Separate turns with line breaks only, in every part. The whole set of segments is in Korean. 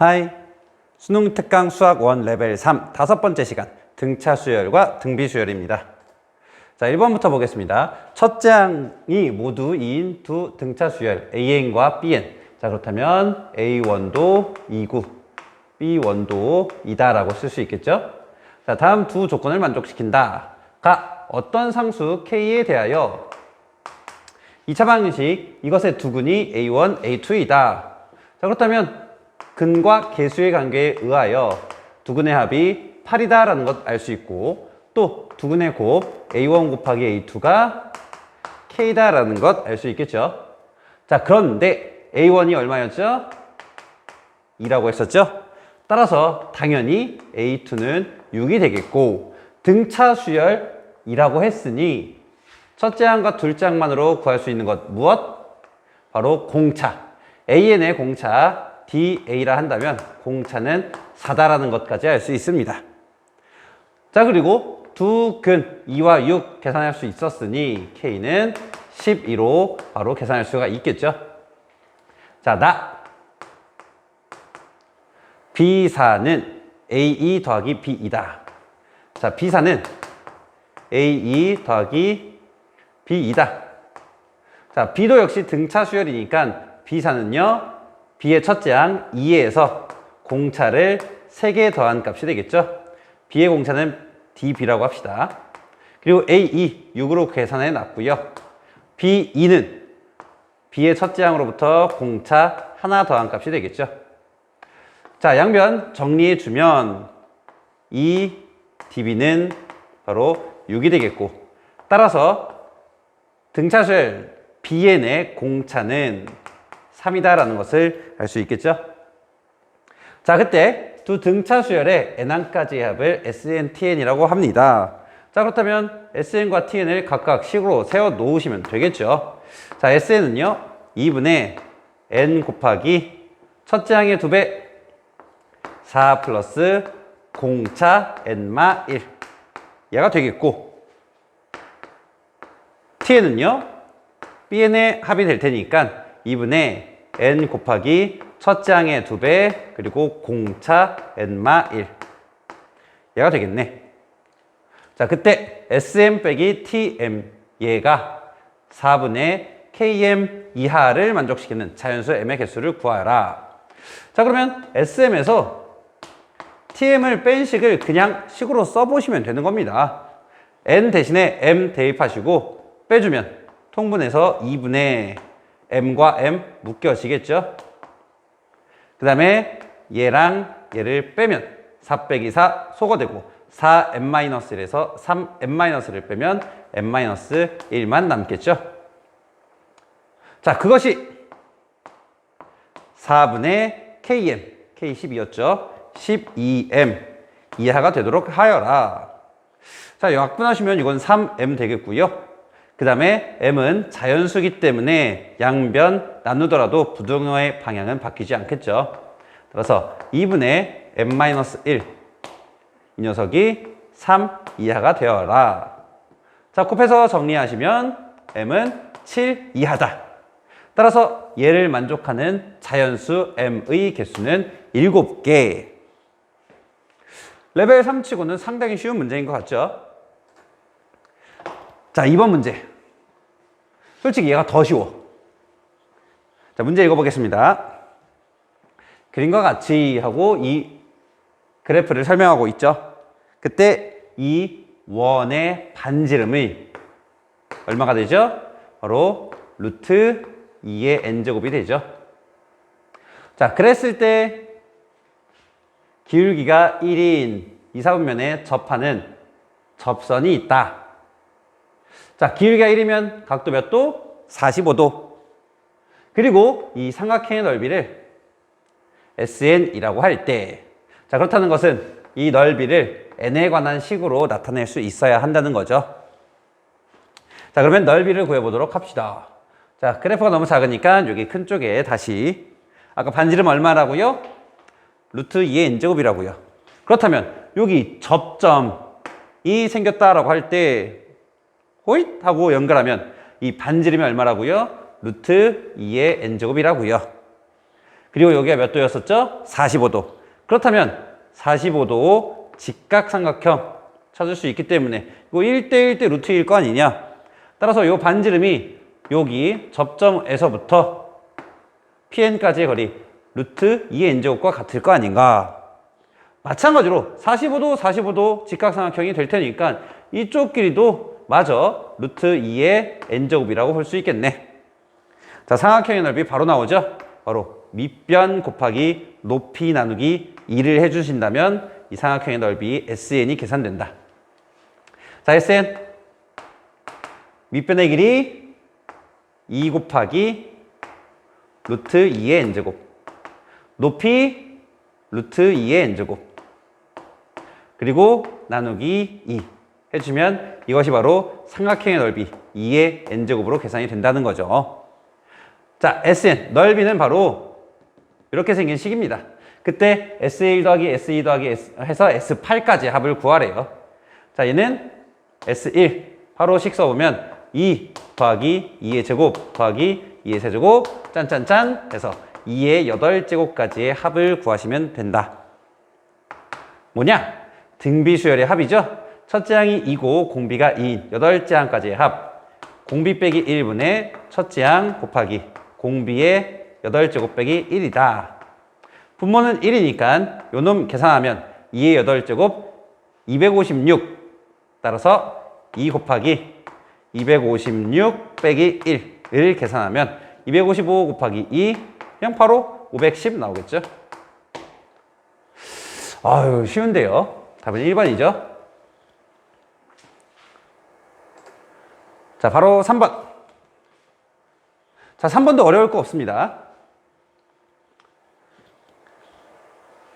하이. 수능 특강 수학 원 레벨 3 다섯 번째 시간 등차 수열과 등비 수열입니다. 자, 1번부터 보겠습니다. 첫째 항이 모두 2인 두 등차 수열 AN과 BN. 자, 그렇다면 A1도 2구, B1도 2다라고 쓸 수 있겠죠? 자, 다음 두 조건을 만족시킨다. 가 어떤 상수 K에 대하여 2차 방정식 이것의 두근이 A1, A2이다. 자, 그렇다면 근과 개수의 관계에 의하여 두근의 합이 8이다라는 것 알 수 있고 또 두근의 곱 A1 곱하기 A2가 K다라는 것 알 수 있겠죠. 자, 그런데 A1이 얼마였죠? 2라고 했었죠? 따라서 당연히 A2는 6이 되겠고 등차 수열이라고 했으니 첫째 항과 둘째 항만으로 구할 수 있는 것 무엇? 바로 공차. AN의 공차 DA라 한다면 공차는 4다라는 것까지 알 수 있습니다. 자 그리고 두 근 2와 6 계산할 수 있었으니 K는 12로 바로 계산할 수가 있겠죠. 자, 나 B사는 A2 더하기 B2다. 자, B사는 A2 더하기 B2다. 자, B도 역시 등차 수열이니까 B사는요, B의 첫째 항 2에서 공차를 3개 더한 값이 되겠죠. B의 공차는 DB라고 합시다. 그리고 A2, 6으로 계산해 놨고요. B2는 B의 첫째 항으로부터 공차 하나 더한 값이 되겠죠. 자, 양변 정리해 주면 이 DB는 바로 6이 되겠고 따라서 등차수열 BN의 공차는 3이다라는 것을 알 수 있겠죠. 자, 그때 두 등차 수열의 N항까지의 합을 SNTN이라고 합니다. 자, 그렇다면 SN과 TN을 각각 식으로 세워 놓으시면 되겠죠. 자, SN은요, 2분의 N 곱하기 첫째 항의 2배 4 플러스 공차 N마 1 얘가 되겠고 TN은요, BN의 합이 될 테니까 2분의 N 곱하기 첫째 항의 2배 그리고 공차 N마 1 얘가 되겠네. 자, 그때 SM 빼기 TM 얘가 4분의 KM 이하를 만족시키는 자연수 M의 개수를 구하라. 자, 그러면 SM에서 TM을 뺀 식을 그냥 식으로 써보시면 되는 겁니다. N 대신에 M 대입하시고 빼주면 통분해서 2분의 M과 M 묶여지겠죠? 그 다음에 얘랑 얘를 빼면 4 빼기 4 소거되고 4M-1에서 3M-를 빼면 M-1만 남겠죠? 자, 그것이 4분의 KM, K12였죠? 12M 이하가 되도록 하여라. 자, 약분하시면 이건 3M 되겠고요. 그 다음에 M은 자연수기 때문에 양변 나누더라도 부등호의 방향은 바뀌지 않겠죠. 따라서 2분의 M-1 이 녀석이 3 이하가 되어라. 자, 곱해서 정리하시면 M은 7 이하다. 따라서 얘를 만족하는 자연수 M의 개수는 7개. 레벨 3 치고는 상당히 쉬운 문제인 것 같죠? 자, 2번 문제. 솔직히 얘가 더 쉬워. 자, 문제 읽어보겠습니다. 그림과 같이 하고 이 그래프를 설명하고 있죠. 그때 이 원의 반지름이 얼마가 되죠? 바로 루트 2의 n제곱이 되죠. 자, 그랬을 때 기울기가 1인 이사분면에 접하는 접선이 있다. 자, 기울기가 1이면 각도 몇 도? 45도. 그리고 이 삼각형의 넓이를 SN이라고 할 때, 자, 그렇다는 것은 이 넓이를 N에 관한 식으로 나타낼 수 있어야 한다는 거죠. 자, 그러면 넓이를 구해보도록 합시다. 자, 그래프가 너무 작으니까 여기 큰 쪽에 다시, 아까 반지름 얼마라고요? 루트 2의 n제곱이라고요. 그렇다면 여기 접점이 생겼다라고 할 때, 호잇 하고 연결하면 이 반지름이 얼마라고요? 루트 2의 n제곱이라고요. 그리고 여기가 몇 도였었죠? 45도. 그렇다면 45도 직각삼각형 찾을 수 있기 때문에 이거 1대1 대 루트일 거 아니냐? 따라서 이 반지름이 여기 접점에서부터 PN까지의 거리 루트 2의 n제곱과 같을 거 아닌가? 마찬가지로 45도 45도 직각삼각형이 될 테니까 이쪽 길이도 마저 루트 2의 n제곱이라고 볼 수 있겠네. 자, 삼각형의 넓이 바로 나오죠? 바로 밑변 곱하기 높이 나누기 2를 해주신다면 이 삼각형의 넓이 SN이 계산된다. 자, SN. 밑변의 길이 2 곱하기 루트 2의 n제곱. 높이 루트 2의 n제곱. 그리고 나누기 2 해주면 이것이 바로 삼각형의 넓이 2의 n제곱으로 계산이 된다는 거죠. 자, SN 넓이는 바로 이렇게 생긴 식입니다. 그때 S1 더하기 S2 더하기 S 해서 S8까지 합을 구하래요. 자, 얘는 S1 바로 식 써보면 2 더하기 2의 제곱 더하기 2의 세제곱 짠짠짠 해서 2의 8제곱까지의 합을 구하시면 된다. 뭐냐? 등비수열의 합이죠. 첫째 항이 2고 공비가 2인 8째 항까지의 합. 공비 빼기 1분의 첫째 항 곱하기 공비의 8제곱 빼기 1이다. 분모는 1이니까 요놈 계산하면 2의 8제곱 256 따라서 2 곱하기 256 빼기 1을 계산하면 255 곱하기 2 그냥 바로 510 나오겠죠. 아유 쉬운데요. 답은 1번이죠. 자 바로 3번. 자 3번도 어려울 거 없습니다.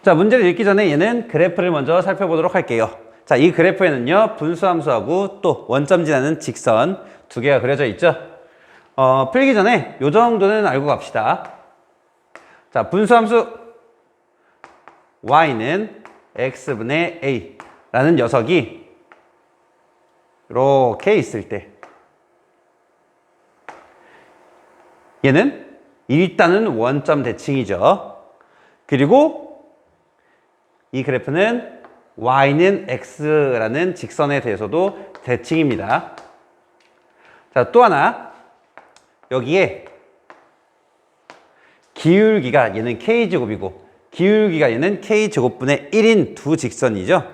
자, 문제를 읽기 전에 얘는 그래프를 먼저 살펴보도록 할게요. 자, 이 그래프에는요, 분수함수하고 또 원점 지나는 직선 두 개가 그려져 있죠. 어, 풀기 전에 요 정도는 알고 갑시다. 자, 분수함수 y는 x분의 a라는 녀석이 이렇게 있을 때 얘는 일단은 원점 대칭이죠. 그리고 이 그래프는 y는 x라는 직선에 대해서도 대칭입니다. 자, 또 하나 여기에 기울기가 얘는 k제곱이고 기울기가 얘는 k제곱분의 1인 두 직선이죠.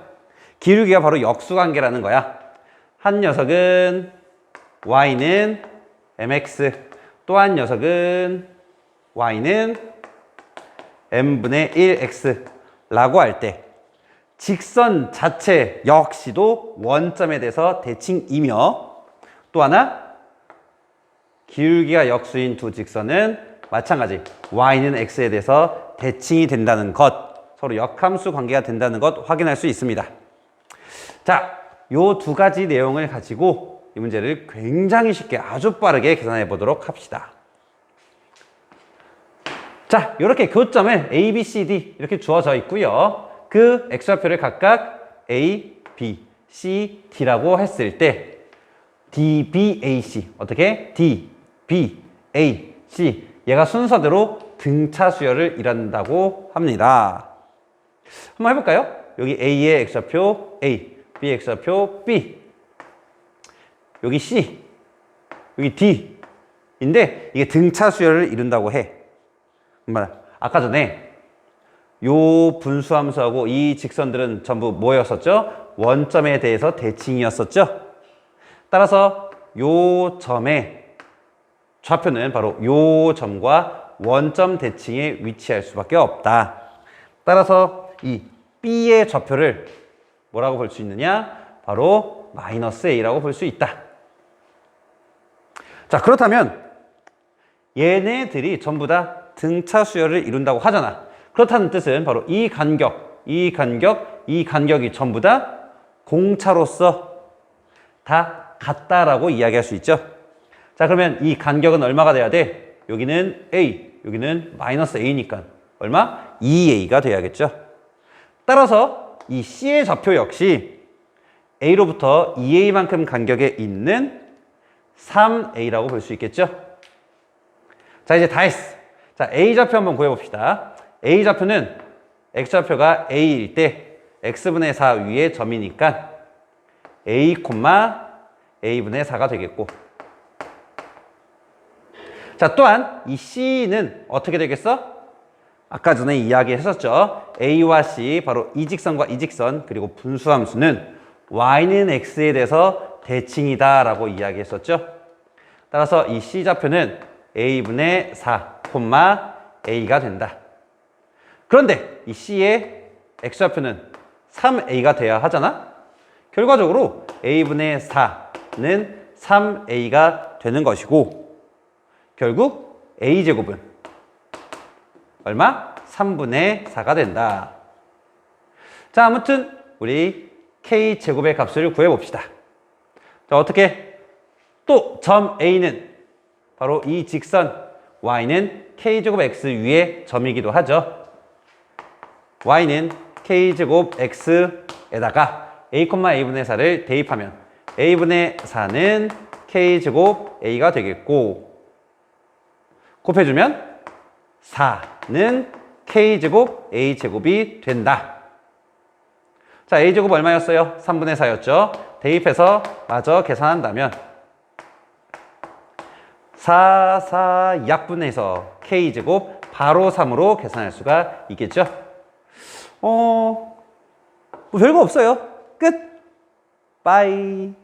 기울기가 바로 역수관계라는 거야. 한 녀석은 y는 mx 또한 녀석은 y는 m분의 1x 라고 할 때 직선 자체 역시도 원점에 대해서 대칭이며 또 하나 기울기가 역수인 두 직선은 마찬가지 y는 x에 대해서 대칭이 된다는 것 서로 역함수 관계가 된다는 것 확인할 수 있습니다. 자, 요 두 가지 내용을 가지고 이 문제를 굉장히 쉽게 아주 빠르게 계산해 보도록 합시다. 자, 이렇게 교점을 A, B, C, D 이렇게 주어져 있고요. 그 X좌표를 각각 A, B, C, D라고 했을 때 D, B, A, C 어떻게? D, B, A, C 얘가 순서대로 등차 수열을 이룬다고 합니다. 한번 해볼까요? 여기 A의 X좌표 A, B의 X좌표 B 여기 C, 여기 D인데 이게 등차 수열을 이룬다고 해. 아까 전에 요 분수함수하고 이 직선들은 전부 뭐였었죠? 원점에 대해서 대칭이었었죠? 따라서 요 점의 좌표는 바로 요 점과 원점 대칭에 위치할 수밖에 없다. 따라서 이 B의 좌표를 뭐라고 볼 수 있느냐? 바로 마이너스 A라고 볼 수 있다. 자, 그렇다면 얘네들이 전부 다 등차 수열을 이룬다고 하잖아. 그렇다는 뜻은 바로 이 간격, 이 간격, 이 간격이 전부 다 공차로서 다 같다라고 이야기할 수 있죠. 자, 그러면 이 간격은 얼마가 돼야 돼? 여기는 A, 여기는 마이너스 A니까 얼마? 2A가 돼야겠죠. 따라서 이 C의 좌표 역시 A로부터 2A만큼 간격에 있는 3A라고 볼 수 있겠죠. 자, 이제 다 했어. 자, A 좌표 한번 구해봅시다. A 좌표는 X 좌표가 A일 때 X분의 4 위에 점이니까 A, A분의 4가 되겠고 자, 또한 이 C는 어떻게 되겠어? 아까 전에 이야기했었죠. A와 C, 바로 이 직선과 이 직선, 그리고 분수함수는 Y는 X에 대해서 대칭이다 라고 이야기했었죠. 따라서 이 C 좌표는 A분의 4, A가 된다. 그런데 이 C의 X좌표는 3A가 돼야 하잖아? 결과적으로 A분의 4는 3A가 되는 것이고 결국 A제곱은 얼마? 3분의 4가 된다. 자, 아무튼 우리 K제곱의 값을 구해봅시다. 자, 어떻게? 또 점 A는 바로 이 직선 Y는 K제곱 X 위에 점이기도 하죠. Y는 K제곱 X에다가 A, A분의 4를 대입하면 A분의 4는 K제곱 A가 되겠고 곱해주면 4는 K제곱 A제곱이 된다. 자, A제곱 얼마였어요? 3분의 4였죠? 대입해서 마저 계산한다면 4, 4 약분해서 K제곱 바로 3으로 계산할 수가 있겠죠? 어, 뭐 별거 없어요. 끝. 빠이.